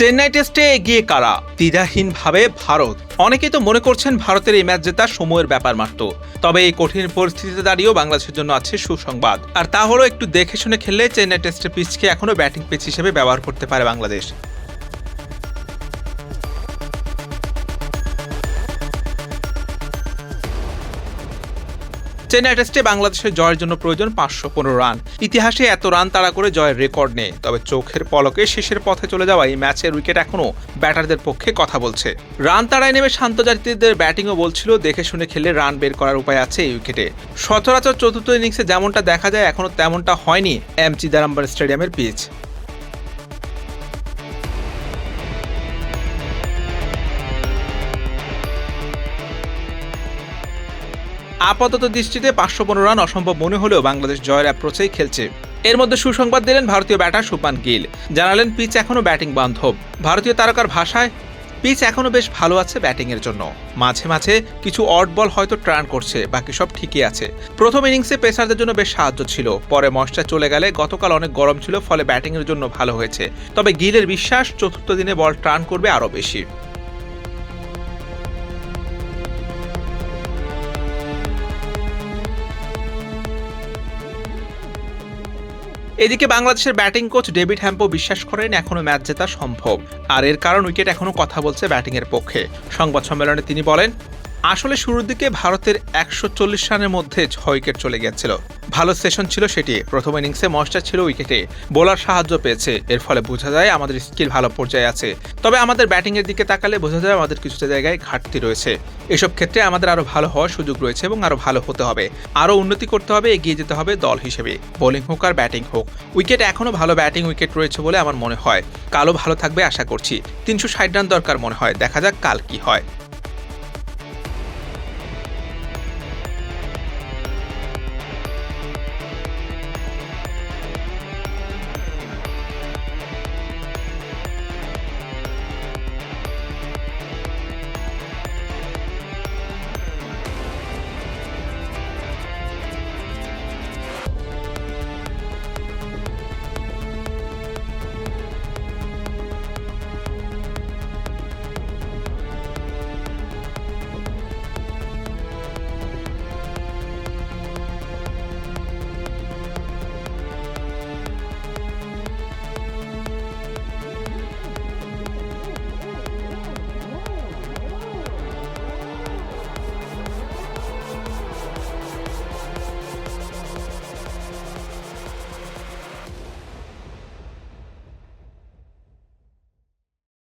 চেন্নাই টেস্টে এগিয়ে কারা? দ্বিধাহীনভাবে ভারত। অনেকেই তো মনে করছেন ভারতের এই ম্যাচ জেতা সময়ের ব্যাপার মাত্র। তবে এই কঠিন পরিস্থিতিতে দাঁড়িয়েও বাংলাদেশের জন্য আছে সুসংবাদ। আর তা হলো একটু দেখে শুনে খেললে চেন্নাই টেস্টের পিচকে এখনও ব্যাটিং পিচ হিসেবে ব্যবহার করতে পারে বাংলাদেশ। চেন্নাই টেস্টে বাংলাদেশের জয়ের জন্য প্রয়োজন পাঁচশো পনেরো রান। ইতিহাসে এত রান তাড়া করে জয়ের রেকর্ড নেই। তবে চোখের পলকে শেষের পথে চলে যাওয়া এই ম্যাচের উইকেট এখনও ব্যাটারদের পক্ষে কথা বলছে। রান তাড়ায় নেমে শান্ত জাতিদের ব্যাটিংও বলছিল, দেখে শুনে খেলে রান বের করার উপায় আছে এই উইকেটে। সচরাচর চতুর্থ ইনিংসে যেমনটা দেখা যায়, এখনও তেমনটা হয়নি এম চিদারাম্বর স্টেডিয়ামের পিচ। আপাতত দৃষ্টিতে পাঁচশো পনেরো রান অসম্ভব মনে হলেও বাংলাদেশ জয়ের অ্যাপ্রোচেই খেলছে। এর মধ্যে সুসংবাদ দিলেন ভারতীয় ব্যাটার সুপান গিল। জানালেন, পিচ এখনও ব্যাটিং বান্ধব। ভারতীয় তারকার ভাষায়, পিচ এখনও বেশ ভালো আছে ব্যাটিংয়ের জন্য। মাঝে মাঝে কিছু অড বল হয়তো ট্রান করছে, বাকি সব ঠিকই আছে। প্রথম ইনিংসে পেসারদের জন্য বেশ সাহায্য ছিল। পরে মশটা চলে গেলে গতকাল অনেক গরম ছিল, ফলে ব্যাটিংয়ের জন্য ভালো হয়েছে। তবে গিলের বিশ্বাস, চতুর্থ দিনে বল ট্রান করবে আরও বেশি। এদিকে বাংলাদেশের ব্যাটিং কোচ ডেভিড হ্যাম্পো বিশ্বাস করেন এখনও ম্যাচ জেতা সম্ভব। আর এর কারণ উইকেট এখনও কথা বলছে ব্যাটিংয়ের পক্ষে। সংবাদ সম্মেলনে তিনি বলেন আসলে শুরুর দিকে ভারতের একশো চল্লিশ রানের মধ্যে ছয় উইকেট চলে গিয়েছিল। ভালো সেশন ছিল সেটি। প্রথম ইনিংসে মস্টার ছিল উইকেটে। বোলার সাহায্য পেয়েছে। এর ফলে বোঝা যায় আমাদের স্কিল ভালো পর্যায়ে আছে। তবে আমাদের ব্যাটিংয়ের দিকে তাকালে বোঝা যায় আমাদের কিছুটা জায়গায় ঘাটতি রয়েছে। এসব ক্ষেত্রে আমাদের আরও ভালো হওয়ার সুযোগ রয়েছে এবং আরও ভালো হতে হবে। আরও উন্নতি করতে হবে, এগিয়ে যেতে হবে দল হিসেবে। বোলিং হোক আর ব্যাটিং হোক। উইকেট এখনও ভালো ব্যাটিং উইকেট রয়েছে বলে আমার মনে হয়। কালও ভালো থাকবে আশা করছি। তিনশো ষাট রান দরকার মনে হয়। দেখা যাক কাল কি হয়।